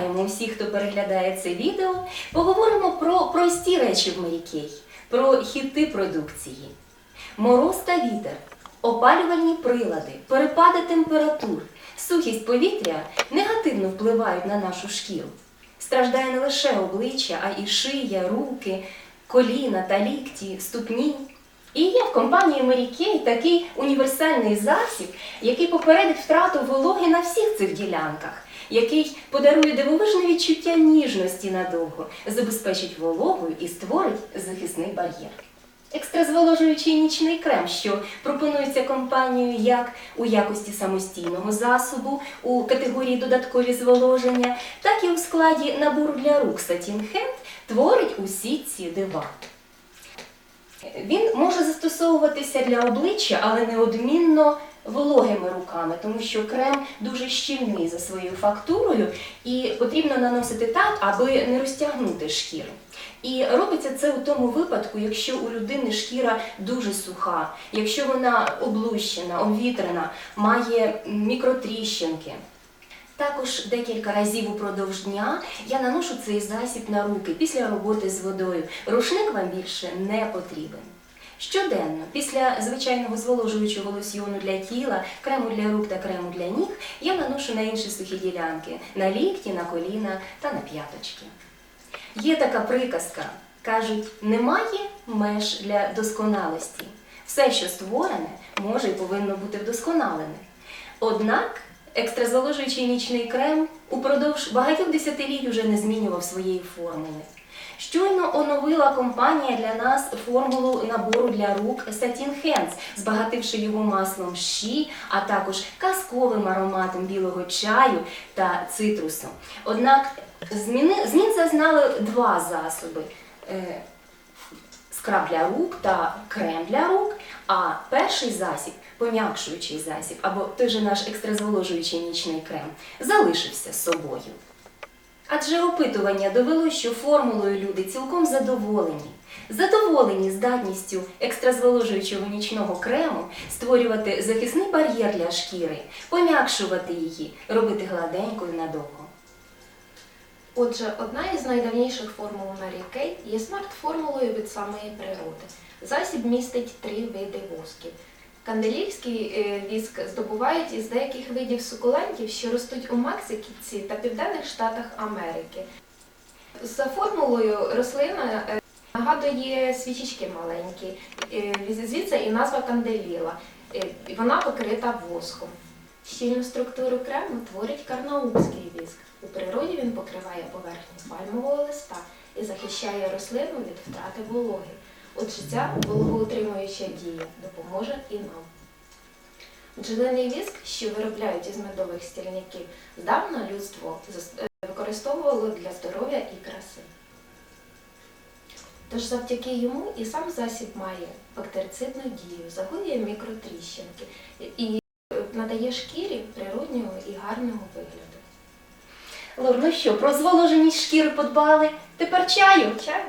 Вітаємо усіх, хто переглядає це відео. Поговоримо про прості речі в Марікей, про хіти продукції. Мороз та вітер, опалювальні прилади, перепади температур, сухість повітря негативно впливають на нашу шкіру. Страждає не лише обличчя, а і шия, руки, коліна та лікті, ступні. І є в компанії Марікей такий універсальний засіб, який попередить втрату вологи на всіх цих ділянках, який подарує дивовижне відчуття ніжності надовго, забезпечить вологою і створить захисний бар'єр. Екстразволожуючий нічний крем, що пропонується компанією як у якості самостійного засобу у категорії додаткові зволоження, так і у складі набору для рук Satin Hand творить усі ці дива. Він може застосовуватися для обличчя, але неодмінно вологими руками, тому що крем дуже щільний за своєю фактурою і потрібно наносити так, аби не розтягнути шкіру. І робиться це у тому випадку, якщо у людини шкіра дуже суха, якщо вона облущена, обвітрена, має мікротріщинки. Також декілька разів упродовж дня я наношу цей засіб на руки після роботи з водою. Рушник вам більше не потрібен. Щоденно, після звичайного зволожуючого лосьйону для тіла, крему для рук та крему для ніг, я наношу на інші сухі ділянки на лікті, на коліна та на п'яточки. Є така приказка, кажуть, немає меж для досконалості. Все, що створене, може і повинно бути вдосконалене. Однак екстразволожуючий нічний крем упродовж багатьох десятиліть уже не змінював своєї формули. Щойно оновила компанія для нас формулу набору для рук Satin Hands, збагативши його маслом щі, а також казковим ароматом білого чаю та цитрусу. Однак зміни, змін зазнали два засоби. Скраб для рук та крем для рук, а перший засіб, пом'якшуючий засіб, або той же наш екстразволожуючий нічний крем, залишився з собою. Адже опитування довело, що формулою люди цілком задоволені. Задоволені здатністю екстразволожуючого нічного крему створювати захисний бар'єр для шкіри, пом'якшувати її, робити гладенькою надовго. Отже, одна із найдавніших формул Mary Kay є смарт-формулою від самої природи. Засіб містить три види восків. Канделівський е, віск здобувають із деяких видів сукулентів, що ростуть у Мексиці та Південних Штатах Америки. За формулою рослина е, нагадує свічечки маленькі, е, звідси і назва канделіла. Вона покрита воском. Щільну структуру крему творить карнаубський віск. Він покриває поверхню пальмового листа і захищає рослину від втрати вологи. Отже, ця вологоутримуюча дія допоможе і нам. Бджолиний віск, що виробляють із медових стільників, здавна людство е, використовувало для здоров'я і краси. Тож завдяки йому і сам засіб має бактерицидну дію, загоює мікротріщинки і надає шкірі природнього і гарного вигляду. Ну що, про зволоженість шкіри подбали? Тепер чаю? Чай?